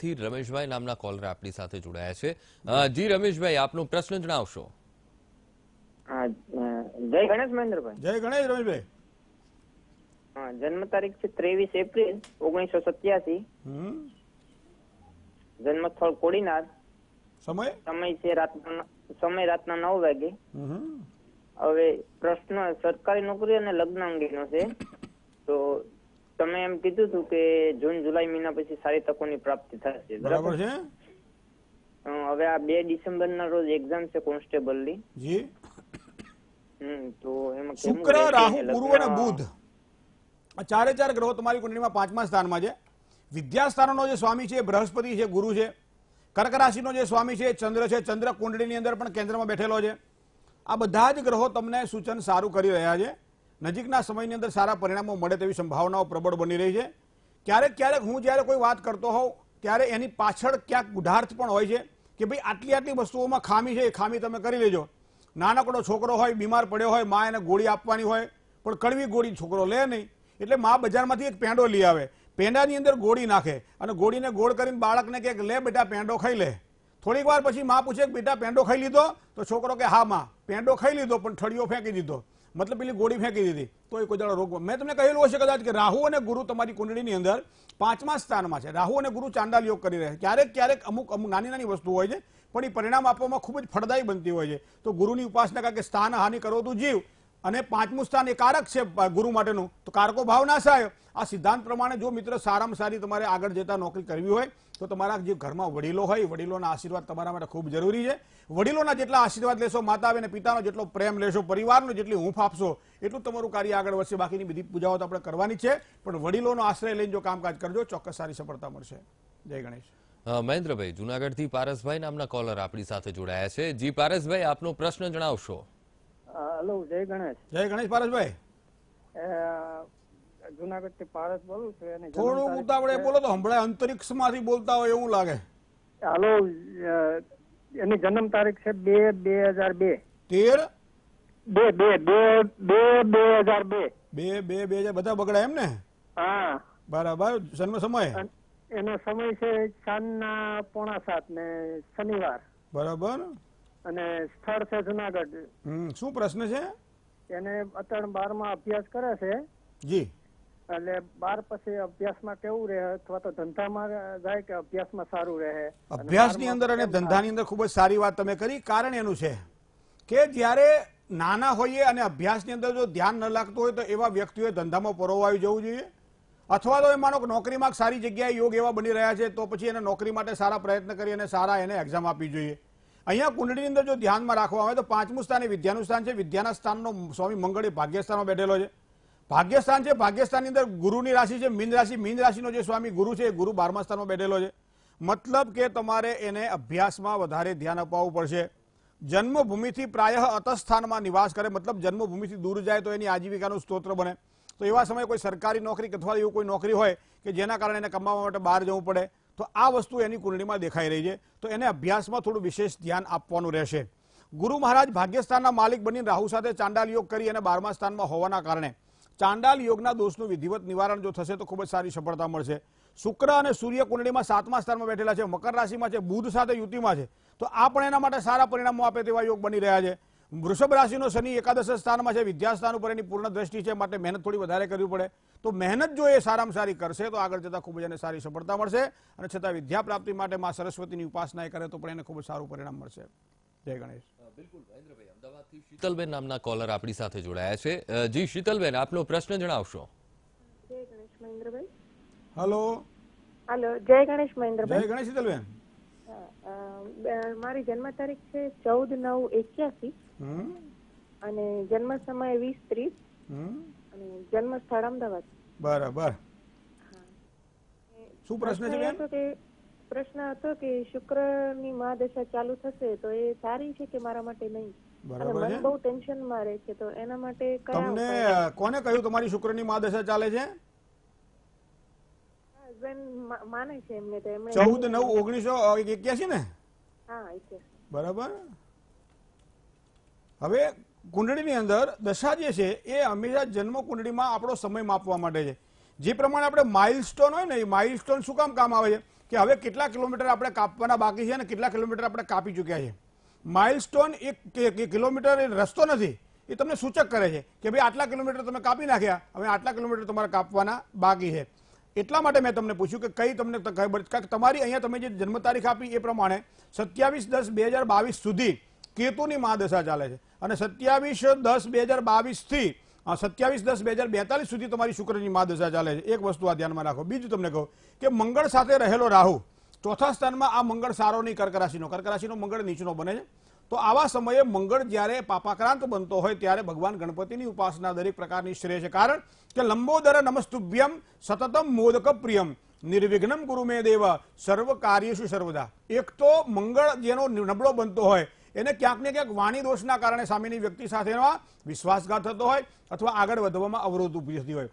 થી રમેશભાઈ નામના કોલર આપણી સાથે જોડાયા છે. જી રમેશભાઈ આપનો પ્રશ્ન જણાવશો. જય ગણેશ મહેન્દ્રભાઈ. જય ગણેશ રમેશભાઈ. જન્મ તારીખ છે ત્રેવીસ એપ્રિલ ઓગણીસો સત્યાસી. હમ. જન્મ સ્થળ કોડીનાર. સમય? સમય છે રાતના સમય રાતના નવ વાગે. હવે પ્રશ્ન સરકારી નોકરી અને લગ્ન અંગેનો છે. તો તમે એમ કીધું હતું કે જૂન જુલાઈ મહિના પછી સારી તકોની પ્રાપ્તિ થશે બરાબર? છે? હવે આ બે ડિસેમ્બર ના રોજ એક્ઝામ છે કોન્સ્ટેબલની. જી. હમ તો એમાં શુક્ર રાહુ ગુરુ અને બુધ. આ ચારે ચાર ગ્રહો તમારી કુંડળીમાં પાંચમા સ્થાનમાં છે. વિદ્યાસ્થાનનો જે સ્વામી છે એ બૃહસ્પતિ છે ગુરુ છે. કર્ક રાશિનો જે સ્વામી છે એ ચંદ્ર છે. ચંદ્ર કુંડળીની અંદર પણ કેન્દ્રમાં બેઠેલો છે. આ બધા જ ગ્રહો તમને સૂચન સારું કરી રહ્યા છે. નજીકના સમયની અંદર સારા પરિણામો મળે તેવી સંભાવનાઓ પ્રબળ બની રહી છે. ક્યારેક ક્યારેક હું જ્યારે કોઈ વાત કરતો હોઉં, ત્યારે એની પાછળ ક્યાંક ગુઢાર્થ પણ હોય છે કે ભાઈ આટલી આટલી વસ્તુઓમાં ખામી છે, એ ખામી તમે કરી લેજો. નાનકડો છોકરો હોય, બીમાર પડ્યો હોય, મા એને ગોળી આપવાની હોય, પણ કડવી ગોળી છોકરો લે નહીં. એટલે મા બજારમાંથી એક પેંડો લઈ આવે. પેંડાની અંદર ગોળી નાખે અને ગોળીને ગોળ કરીને બાળકને કે, લે બેટા, પેંડો ખાઈ લે. થોડીક વાર પછી મા પૂછે કે, બેટા, પેંડો ખાઈ લીધો? તો છોકરો કે હા, મા, પેંડો ખાઈ લીધો, પણ ઠળીઓ ફેંકી દીધો. મતલબ પેલી ગોળી ફેંકી દીધી. તો એ કોઈ રોગ મેં તમને કહેલું હશે કદાચ કે રાહુ અને ગુરુ તમારી કુંડળીની અંદર પાંચમા સ્થાનમાં છે. રાહુ અને ગુરુ ચાંદાલ યોગ કરી રહ્યા છે. ક્યારેક ક્યારેક અમુક અમુક નાની નાની વસ્તુ હોય છે, પણ એ પરિણામ આપવામાં ખૂબ જ ફળદાયી બનતી હોય છે. તો ગુરુની ઉપાસના કારણ કે સ્થાન હાનિ કરો તું જીવ. અને પાંચમું સ્થાન એ કારક છે ગુરુ માટેનું. તો કારકો ભાવ નાશાય આ સિદ્ધાંત પ્રમાણે જો મિત્ર સારામાં સારી તમારે આગળ જતા નોકરી કરવી હોય તો તમારા જે ઘરમાં વડીલો હોય વડીલોના આશીર્વાદ તમારા માટે ખૂબ જરૂરી છે. વડીલોના જેટલા આશીર્વાદ લેશો માતા અને પિતાનો જેટલો પ્રેમ લેશો પરિવારનો જેટલી હૂંફ આપશો એટલું તમારું કાર્ય આગળ વધશે. બાકીની બધી પૂજાઓ તો આપણે કરવાની છે. પણ વડીલોનો આશ્રય લઈને જો કામકાજ કરજો ચોક્કસ સારી સફળતા મળશે. જય ગણેશ. મહેન્દ્રભાઈ જુનાગઢથી પારસભાઈ નામના કોલર આપણી સાથે જોડાયા છે. જી પારસભાઈ આપનો પ્રશ્ન જણાવશો. હલો જય ગણેશ. જય ગણેશ પારસભાઈ. જુનાગઢથી પારસ બોલું છું અને થોડું ઉતાવળે બોલો તો હમણાં અંતરિક્ષમાંથી બોલતા હોય એવું લાગે. હાલો એની જન્મ તારીખ છે બે બે હજાર બે. તેર? બે બે બે બે બે હજાર બે. બે બે બે હજાર બધા બગડા એમ ને હા. બરાબર જન્મ સમય? એનો સમય છે સાંજના પોણા સાત ને શનિવાર. બરાબર. અને સ્થળ છે જુનાગઢ. હમ શું પ્રશ્ન છે? એને અત્યારે બારમાં અભ્યાસ કરે છે. જી. એટલે બાર પછી અભ્યાસમાં કેવું રહે? અથવા તો ધંધામાં જાય કે અભ્યાસમાં સારું રહે? અભ્યાસની અંદર અને ધંધાની અંદર ખૂબ જ સારી વાત તમે કરી. કારણ એનું છે કે જ્યારે નાના હોઈએ અને અભ્યાસની અંદર જો ધ્યાન ન લાગતું હોય તો એવા વ્યક્તિઓએ ધંધામાં પરોવાયું જવું જોઈએ. અથવા તો એ માનો નોકરીમાં સારી જગ્યાએ યોગ એવા બની રહ્યા છે તો પછી એને નોકરી માટે સારા પ્રયત્ન કરી અને સારા એને એક્ઝામ આપવી જોઈએ. અહીંયા કુંડળીની અંદર જો ધ્યાનમાં રાખવામાં આવે તો પાંચમું સ્થાન એ વિદ્યાનું સ્થાન છે. વિદ્યાના સ્થાનનો સ્વામી મંગળ એ ભાગ્યસ્થાનમાં બેઠેલો છે. ભાગ્યસ્થાન છે, ભાગ્યસ્થાનની અંદર ગુરુની રાશિ છે, મીન રાશિ. મીન રાશિનો જે સ્વામી ગુરુ છે ગુરુ બારમા સ્થાનમાં બેઠેલો છે. મતલબ કે તમારે એને અભ્યાસમાં વધારે ધ્યાન અપાવવું પડશે. જન્મભૂમિથી પ્રાય અતસ્થાનમાં નિવાસ કરે. મતલબ જન્મભૂમિથી દૂર જાય તો એની આજીવિકાનું સ્ત્રોત્ર બને. તો એવા સમયે કોઈ સરકારી નોકરી અથવા એવું કોઈ નોકરી હોય કે જેના કારણે એને કમાવા માટે બહાર જવું પડે, તો આ વસ્તુ એની કુંડળીમાં દેખાઈ રહી છે. તો એને અભ્યાસમાં થોડું વિશેષ ધ્યાન આપવાનું રહેશે. ગુરુ મહારાજ ભાગ્યસ્થાનના માલિક બની રાહુ સાથે ચાંડાલ યોગ કરી અને બારમા સ્થાનમાં હોવાના કારણે ચાંડાલ યોગના દોષનું વિધિવત નિવારણ જો થશે તો ખૂબ જ સારી સફળતા મળશે. શુક્ર અને સૂર્ય કુંડળીમાં સાતમા સ્થાનમાં બેઠેલા છે, મકર રાશિમાં છે, બુધ સાથે યુતિમાં છે. તો આ પણ એના માટે સારા પરિણામો આપે તેવા યોગ બની રહ્યા છે. વૃષભ રાશિનો શનિ એકાદશ સ્થાનમાં છે, વિદ્યાસ્થાન ઉપર એની પૂર્ણ દ્રષ્ટિ છે, માટે મહેનત થોડી વધારે કરવી પડે. તો મહેનત જો એ સારામાં સારી કરશે, તો આગળ જતાં ખૂબ જ એને સારી સફળતા મળશે. અને છતાં વિદ્યા પ્રાપ્તિ માટે મા સરસ્વતીની ઉપાસના એ કરે તો પણ એને ખૂબ જ સારું પરિણામ મળશે. જય ગણેશ. બિલકુલ મહેન્દ્રભાઈ અમદાવાદથી શીતલબેન નામના કોલર આપણી સાથે જોડાયા છે. જી શીતલબેન આપનો પ્રશ્ન જણાવશો. જય ગણેશ મહેન્દ્રભાઈ. હલો. હાલો જય ગણેશ જય ગણેશ શીતલબેન. મારી જન્મ તારીખ છે ચૌદ નવ એક્યાસી. અને જન્મ સમય વીસ ત્રીસ. અને જન્મ સ્થળ અમદાવાદ. બરાબર. શું પ્રશ્ન છે બેન? પ્રશ્ન હતો કે શુક્રની મહાદશા ચાલુ થશે તો એ સારી છે કે મારા માટે નહીં? બરાબર છે. બહુ ટેન્શનમાં રહે છે તો એના માટે કયા તમને કોને કહ્યું તમારી શુક્રની ની ચાલે છે? ચાલે માને છે એમને તો એમણે ચૌદ નવ ઓગણીસો એક્યાસી ને? હા. બરાબર. હવે કુંડળીની અંદર દશા જે છે એ હંમેશા જન્મ કુંડળીમાં આપણો સમય માપવા માટે છે. જે પ્રમાણે આપણે માઇલસ્ટોન હોય ને એ માઇલસ્ટોન શું કામ કામ આવે છે? કે હવે કેટલા કિલોમીટર આપણે કાપવાના બાકી છે અને કેટલા કિલોમીટર આપણે કાપી ચૂક્યા છે? માઇલસ્ટોન એક કિલોમીટર રસ્તો નથી, એ તમને સૂચક કરે છે કે ભાઈ આટલા કિલોમીટર તમે કાપી નાખ્યા, હવે આટલા કિલોમીટર તમારે કાપવાના બાકી છે. એટલા માટે મેં તમને પૂછ્યું કે કઈ તમને તમારી અહીંયા તમે જે જન્મ તારીખ આપી એ પ્રમાણે સત્યાવીસ દસ બે હજાર બાવીસ સુધી કેતુની મહાદશા ચાલે છે. અને સત્યાવીસ દસ બે હજાર બાવીસથી થી સત્યાવીસ દસ બે હજાર બેતાલીસ સુધી તમારી શુક્રની મા દશા ચાલે છે. એક વસ્તુ આ ધ્યાનમાં રાખો. બીજું તમને કહું કે મંગળ સાથે રહેલો રાહુ ચોથા સ્થાનમાં આ મંગળ સારો નહીં કર્ક રાશિનો કર્ક રાશિનો મંગળ નીચનો બને છે. તો આવા સમયે મંગળ જ્યારે પાપાક્રાંત બનતો હોય ત્યારે ભગવાન ગણપતિની ઉપાસના દરેક પ્રકારની શ્રેય છે. કારણ કે લંબોદર નમસ્તુભ્યમ સતતમ મોદક પ્રિયમ નિર્વિઘ્નમ ગુરુ મે દેવ. સર્વ કાર્યેશુ સર્વદા. એક તો મંગળ જેનો નબળો બનતો હોય એને ક્યાંક ને ક્યાંક વાણી દોષના કારણે સામેની વ્યક્તિ સાથેનો વિશ્વાસઘાત થતો હોય અથવા આગળ વધવામાં અવરોધ ઊભી થતી હોય.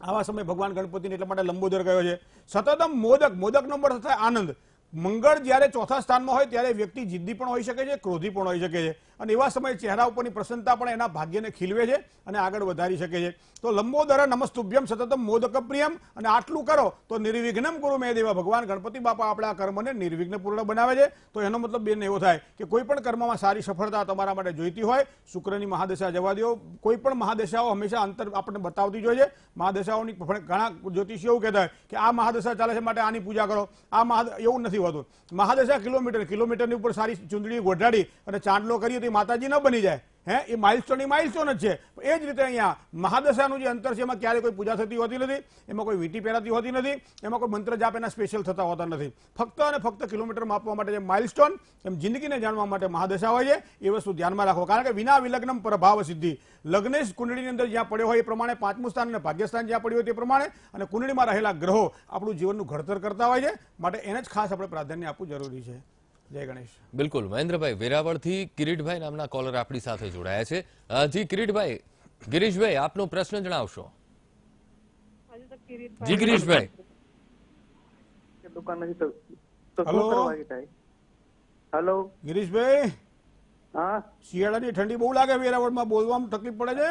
આવા સમયે ભગવાન ગણપતિને એટલા માટે લંબોદર ગયો છે. સતતમ મોદક મોદકનો અર્થ થાય આનંદ. મંગળ જ્યારે ચોથા સ્થાનમાં હોય ત્યારે વ્યક્તિ જિદ્દી પણ હોઈ શકે છે, ક્રોધી પણ હોઈ શકે છે. અને એવા સમયે ચહેરા ઉપરની પ્રસન્નતા પણ એના ભાગ્યને ખીલવે છે અને આગળ વધારી શકે છે. તો લંબોદર નમસ્તુભ્યમ સતતમ મોદક પ્રિયમ અને આટલું કરો તો નિર્વિઘ્નમ ગુરુ મેં દેવા ભગવાન. ગણપતિ બાપા આપણા કર્મને નિર્વિઘ્ન પૂર્ણ બનાવે છે. તો એનો મતલબ બેન એવો થાય કે કોઈ પણ કર્મમાં સારી સફળતા તમારા માટે જોઈતી હોય, શુક્રની મહાદશા જવા દો. કોઈ પણ મહાદશાઓ હંમેશા અંતર આપણને બતાવતી જોઈએ મહાદશાઓની ઘણા જ્યોતિષીઓ એવું કહેતા હોય કે આ મહાદશા ચાલે છે માટે આની પૂજા કરો. આ મહા એવું નથી હોતું. મહાદશા કિલોમીટર, કિલોમીટરની ઉપર સારી ચૂંદડી ગોઢાડી અને ચાંદલો કરીએ તો માતાજી ન બની જાય. હે? એ માઇલસ્ટોન એ માઇલસ્ટોન જ છે. એ જ રીતે અહીંયા મહાદશાનું જે અંતર છે, એમાં ક્યારે કોઈ પૂજા થતી હોતી નથી, એમાં કોઈ વીંટી પહેરાતી હોતી નથી, એમાં કોઈ મંત્ર જાપ એના સ્પેશિયલ થતા હોતા નથી. ફક્ત અને ફક્ત કિલોમીટર માપવા માટે જે માઇલસ્ટોન એમ જિંદગીને જાણવા માટે મહાદશા હોય છે, એ વસ્તુ ધ્યાનમાં રાખો. કારણ કે વિના વિલગ્નમ પ્રભાવ સિદ્ધિ. લગ્નેશ કુંડળીની અંદર જ્યાં પડ્યો હોય એ પ્રમાણે પાંચમું સ્થાન અને ભાગ્યસ્થાન જ્યાં પડ્યું હોય તે પ્રમાણે અને કુંડળીમાં રહેલા ગ્રહો આપણું જીવનનું ઘડતર કરતા હોય છે. માટે એને જ ખાસ આપણે પ્રાધાન્ય આપવું જરૂરી છે. જય ગણેશ. બિલકુલ. મહેન્દ્રભાઈ વેરાવળથી કિરીટભાઈ નામના કોલર આપણી સાથે જોડાયા છે. જી કિરીટભાઈ ગિરીશભાઈ આપનો પ્રશ્ન જણાવશો. જી ગિરીશભાઈ. દુકાન નથી તો તો હલો? ગિરીશભાઈ? હા? શિયાળાની ઠંડી બહુ લાગે વેરાવળમાં બોલવામાં તકલીફ પડે છે?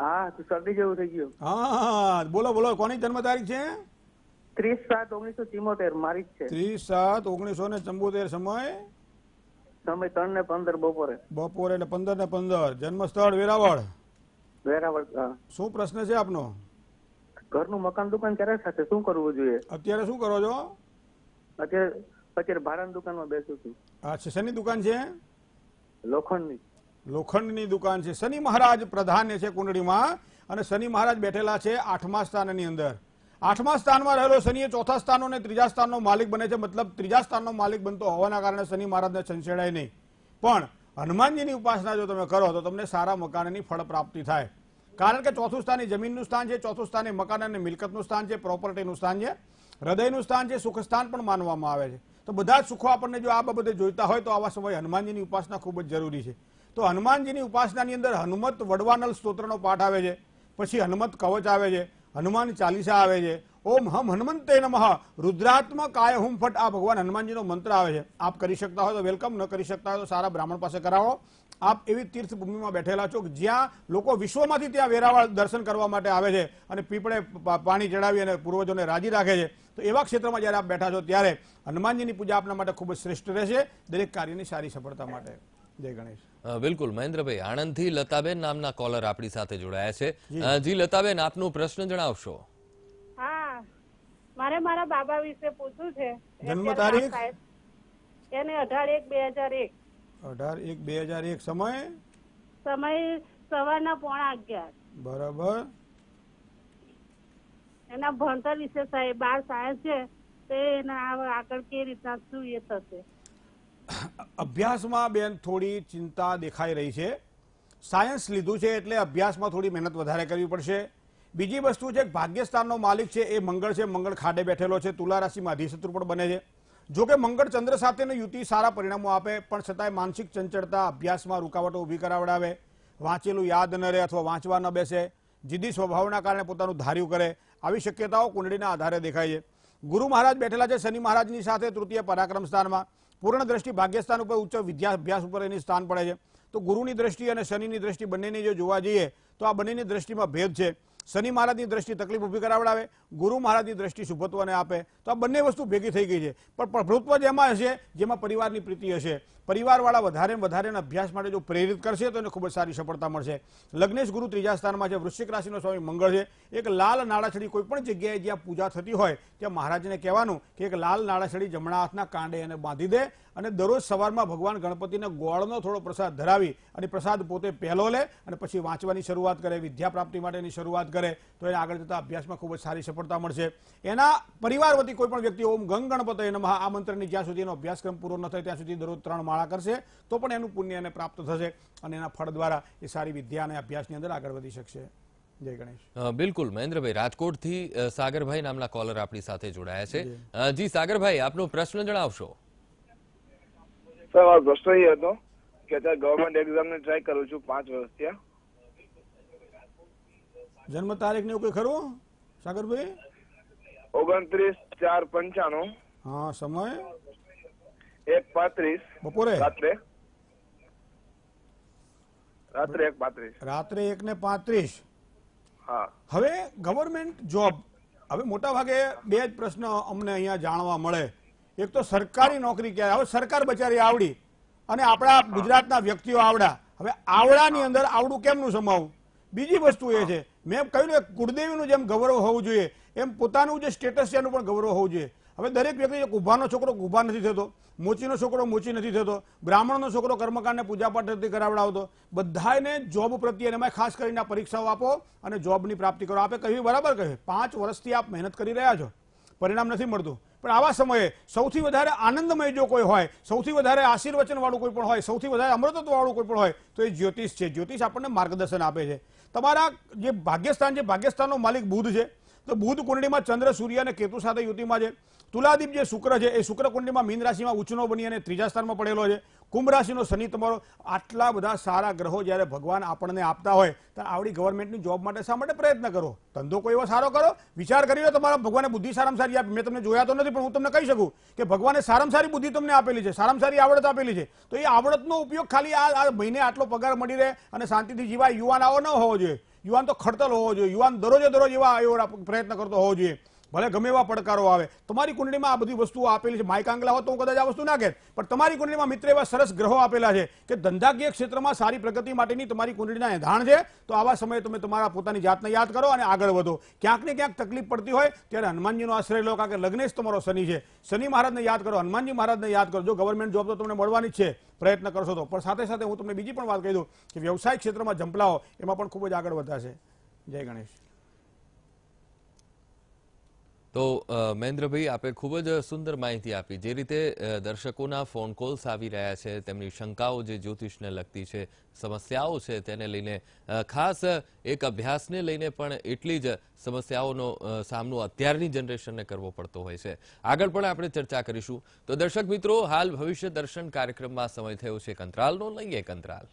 હા તો શરદી જેવું થઈ ગયું. હા બોલો બોલો કોની જન્મ તારીખ છે? ત્રીસ સાત ઓગણીસો ચિમોતેર મારી જ છે. ત્રીસ સાત ઓગણીસો ને ચંબોતેર સમય? સમય ત્રણ ને પંદર બપોરે. બપોરે એટલે પંદર ને પંદર. જન્મસ્થળ વેરાવળ? વેરાવળ શું પ્રશ્ન છે આપનો? ઘરનું મકાન દુકાન ક્યારે થશે શું કરવું જોઈએ? અત્યારે શું કરો છો? અત્યારે અત્યારે ભાડાની દુકાનમાં બેસું છું. અચ્છા શેની દુકાન છે? લોખંડની. લોખંડની દુકાન છે. શનિ મહારાજ પ્રધાન છે કુંડળીમાં અને શનિ મહારાજ બેઠેલા છે આઠમા સ્થાનની અંદર. આઠમા સ્થાનમાં રહેલો શનિએ ચોથા સ્થાનો અને ત્રીજા સ્થાનનો માલિક બને છે. મતલબ ત્રીજા સ્થાનનો માલિક બનતો હોવાના કારણે શનિ મહારાજને છંછેડાય નહીં. પણ હનુમાનજીની ઉપાસના જો તમે કરો તો તમને સારા મકાનની ફળ પ્રાપ્તિ થાય. કારણ કે ચોથું સ્થાન એ જમીનનું સ્થાન છે, ચોથું સ્થાન એ મકાન અને મિલકતનું સ્થાન છે, પ્રોપર્ટીનું સ્થાન છે, હૃદયનું સ્થાન છે, સુખ સ્થાન પણ માનવામાં આવે છે. તો બધા જ સુખો આપણને જો આ બાબતે જોઈતા હોય તો આવા સમયે હનુમાનજીની ઉપાસના ખૂબ જ જરૂરી છે. તો હનુમાનજીની ઉપાસનાની અંદર હનુમત વડવાનલ સ્તોત્રનો પાઠ આવે છે. પછી હનુમત કવચ આવે છે. હનુમાન ચાલીસા આવે છે. ઓમ હમ હનુમંતે નમઃ. રુદ્રાત્મક આય હુમ ફટ. આ ભગવાન હનુમાનજીનો મંત્ર આવે છે. આપ કરી શકતા હોય તો વેલકમ, ન કરી શકતા હોય તો સારા બ્રાહ્મણ પાસે કરાવો. આપ એવી તીર્થભૂમિમાં બેઠેલા છો જ્યાં લોકો વિશ્વમાંથી ત્યાં વેરાવાળ દર્શન કરવા માટે આવે છે અને પીપળે પાણી ચડાવી અને પૂર્વજોને રાજી રાખે છે. તો એવા ક્ષેત્રમાં જ્યારે આપ બેઠા છો ત્યારે હનુમાનજીની પૂજા આપના માટે ખૂબ જ શ્રેષ્ઠ રહેશે. દરેક કાર્યની સારી સફળતા માટે. જય ગણેશ. બિલકુલ. મહેન્દ્રભાઈ આણંદથી લતાબેન નામના કોલર આપણી સાથે જોડાયા છે. જી. લતાબેન આપનો પ્રશ્ન જણાવશો? હા. મારે મારા બાબા વિશે પૂછવું છે. જન્મ તારીખ? એને અઢાર એક બે હજાર એક. અઢાર એક બે હજાર એક. સમય? સમય સવારના પોણા અગિયાર. બરાબર. એના ભણતર વિશે સાહેબ બાર સાયન્સ છે તે એના આગળ કે રીતના શું એ થશે? અભ્યાસમાં બેન થોડી ચિંતા દેખાઈ રહી છે. સાયન્સ લીધું છે એટલે અભ્યાસમાં થોડી મહેનત વધારે કરવી પડશે. બીજી વસ્તુ છે, ભાગ્યસ્થાનનો માલિક છે એ મંગળ છે, મંગળ ખાડે બેઠેલો છે, તુલા રાશિમાં અધિશત્રુ પણ બને છે. જો કે મંગળ ચંદ્ર સાથેની યુતિ સારા પરિણામો આપે, પણ છતાંય માનસિક ચંચળતા અભ્યાસમાં રૂકાવટો ઊભી કરાવડાવે. વાંચેલું યાદ ન રહે અથવા વાંચવા ન બેસે. જીદી સ્વભાવના કારણે પોતાનું ધાર્યું કરે. આવી શક્યતાઓ કુંડળીના આધારે દેખાય છે. ગુરુ મહારાજ બેઠેલા છે, શનિ મહારાજની સાથે તૃતીય પરાક્રમ સ્થાનમાં. પૂર્ણ દ્રષ્ટિ ભાગ્યસ્થાન ઉપર ઉચ્ચ વિદ્યાભ્યાસ ઉપર એની સ્થાન પડે છે. તો ગુરુની દ્રષ્ટિ અને શનિની દ્રષ્ટિ બંનેની જો જોવા જઈએ, તો આ બંનેની દ્રષ્ટિમાં ભેદ છે. શનિ મહારાજની દ્રષ્ટિ તકલીફ ઊભી કરાવડાવે ગુરુ મહારાજની દ્રષ્ટિ શુભત્વને આપે. તો આ બંને વસ્તુ ભેગી થઈ ગઈ છે. પણ પ્રભુત્વ જેમાં હશે, જેમાં પરિવારની પ્રીતિ હશે. પરિવારવાળા વધારે વધારે અભ્યાસ માટે જો પ્રેરિત કરશે, તો એને ખૂબ જ સારી સફળતા મળશે. લગ્નેશ ગુરુ ત્રીજા સ્થાનમાં છે, વૃશ્ચિક રાશિનો સ્વામી મંગળ છે. એક લાલ નાળાછડી કોઈ પણ જગ્યાએ જ્યાં પૂજા થતી હોય, ત્યાં મહારાજને કહેવાનું કે એક લાલ નાળાછડી જમણા હાથના કાંડે એને બાંધી દે અને દરરોજ સવારમાં ભગવાન ગણપતિને ગોળનો થોડો પ્રસાદ ધરાવી અને પ્રસાદ પોતે પહેલો લે અને પછી વાંચવાની શરૂઆત કરે, વિદ્યા પ્રાપ્તિ માટેની શરૂઆત કરે, તો એને આગળ જતા અભ્યાસમાં ખૂબ જ સારી સફળતા મળશે. એના પરિવાર વતી કોઈ પણ વ્યક્તિ ઓમ ગંગ ગણપતય નમઃ. આ મંત્રની જ્યાં સુધી એનો અભ્યાસક્રમ પૂરો ન થાય ત્યાં સુધી દરરોજ ત્રણ માળા કરશે તો પણ એનું પુણ્ય એને પ્રાપ્ત થશે અને એના ફળ દ્વારા એ સારી વિદ્યા અને અભ્યાસની અંદર આગળ વધી શકશે. જય ગણેશ. બિલકુલ મહેન્દ્રભાઈ રાજકોટથી સાગરભાઈ નામના કોલર આપણી સાથે જોડાયા છે. જી. સાગરભાઈ આપનો પ્રશ્ન જણાવશો? સર પ્રશ્ન એ હતો કે અત્યારે ગવર્મેન્ટ એક્ઝામની ટ્રાય કરું છું પાંચ વર્ષથી જન્મ તારીખ ને એવું કઈ ખરું? સાગરભાઈ? ઓગણત્રીસ ચાર પંચાણું. હા સમય? એક પાંત્રીસ. બપોરે? રાત્રે. રાત્રે એક પાંત્રીસ. રાત્રે એક ને પાંત્રીસ. હા. હવે ગવર્મેન્ટ જોબ. હવે મોટા ભાગે બે જ પ્રશ્ન અમને અહીંયા જાણવા મળે. એક તો સરકારી નોકરી ક્યારે? હવે સરકાર બચારી આવડી. અને આપણા ગુજરાતના વ્યક્તિઓ આવડા. હવે આવડાની અંદર આવડું કેમનું સમાવું? બીજી વસ્તુ એ છે મેં કહ્યું ને કુળદેવીનું જેમ ગૌરવ હોવું જોઈએ, એમ પોતાનું જે સ્ટેટસ છે એનું પણ ગૌરવ હોવું જોઈએ. હવે દરેક વ્યક્તિ ગુભાનો છોકરો ગુભા નથી થતો, મોચીનો છોકરો મોચી નથી થતો, બ્રાહ્મણનો છોકરો કર્મકાંડને પૂજાપાઠ નથી કરાવડાવતો બધાને જોબ પ્રત્યે અને એમાં ખાસ કરીને પરીક્ષાઓ આપો અને જોબની પ્રાપ્તિ કરો. આપે કહ્યું, બરાબર કહ્યું, પાંચ વર્ષથી આપ મહેનત કરી રહ્યા છો. પરિણામ નથી મળતું. પણ આવા સમયે સૌથી વધારે આનંદમય જો કોઈ હોય, સૌથી વધારે આશીર્વચન વાળું કોઈ પણ હોય, સૌથી વધારે અમૃતત્વ વાળું કોઈ પણ હોય, તો એ જ્યોતિષ છે. જ્યોતિષ આપણને માર્ગદર્શન આપે છે. તમારા જે ભાગ્યસ્થાન છે, ભાગ્યસ્થાનનો માલિક બુધ છે. તો બુધ કુંડળીમાં ચંદ્ર, સૂર્ય અને કેતુ સાથે યુતિમાં છે. તુલાદીપ જે શુક્ર છે, એ શુક્ર કુંડળીમાં મીન રાશિમાં ઉચનો બની અને ત્રીજા સ્થાનમાં પડેલો છે. કુંભ રાશિનો શનિ તમારો આટલા બધા સારા ગ્રહો જ્યારે ભગવાન આપણને આપતા હોય, ત્યારે આવડી ગવર્મેન્ટની જોબ માટે શા માટે પ્રયત્ન કરો? ધંધો કોઈ એવો સારો કરો? વિચાર કરી લો તમારા ભગવાને બુદ્ધિ સારામાં સારી આપી. મેં તમને જોયા તો નથી, પણ હું તમને કહી શકું કે ભગવાને સારામાં સારી બુદ્ધિ તમને આપેલી છે, સારામાં સારી આવડત આપેલી છે. તો એ આવડતનો ઉપયોગ ખાલી આ મહિને આટલો પગાર મળી રહે અને શાંતિથી જીવાય. યુવાન આવો ન હોવો જોઈએ. યુવાન તો ખડતલ હોવો જોઈએ. યુવાન દરરોજે દરરોજ એવા એવો પ્રયત્ન કરતો હોવો જોઈએ. ભલે ગમે એવા પડકારો આવે. તમારી કુંડળીમાં આ બધી વસ્તુઓ આપેલી છે. માયકાંગલા હોત તો હું કદાચ આ વસ્તુ ના કહેત પણ તમારી કુંડળીમાં મિત્ર એવા સરસ ગ્રહો આપેલા છે કે ધંધાકીય ક્ષેત્રમાં સારી પ્રગતિ માટેની તમારી કુંડળીના એંધાણ છે, તો આવા સમયે તમે તમારા પોતાની જાતને યાદ કરો અને આગળ વધો. ક્યાંક ને ક્યાંક તકલીફ પડતી હોય ત્યારે હનુમાનજીનો આશ્રય લો, કારણ કે લગ્નેશ તમારો શનિ છે. શનિ મહારાજને યાદ કરો, હનુમાનજી મહારાજને યાદ કરો. જો ગવર્મેન્ટ જોબ તો તમને મળવાની જ છે. પ્રયત્ન કરશો તો. પણ સાથે સાથે હું તમને બીજી પણ વાત કહી દઉં કે વ્યવસાય ક્ષેત્રમાં જંપલાઓ એમાં પણ ખૂબ જ આગળ વધ્યા છે જય ગણેશ. તો મહેન્દ્રભાઈ, આપે ખૂબ જ સુંદર માહિતી આપી. જે રીતે દર્શકોના ફોન કોલ્સ આવી રહ્યા છે, તેમની શંકાઓ જે જ્યોતિષને લગતી છે, સમસ્યાઓ છે, તેને લઈને ખાસ એક અભ્યાસને લઈને પણ એટલી જ સમસ્યાઓનો સામનો અત્યારની જનરેશનને કરવો પડતો હોય છે. આગળ પણ આપણે ચર્ચા કરીશું. તો દર્શક મિત્રો, હાલ ભવિષ્ય દર્શન કાર્યક્રમમાં સમય થયો છે. કંત્રાલનો લઈએ કંત્રાલ.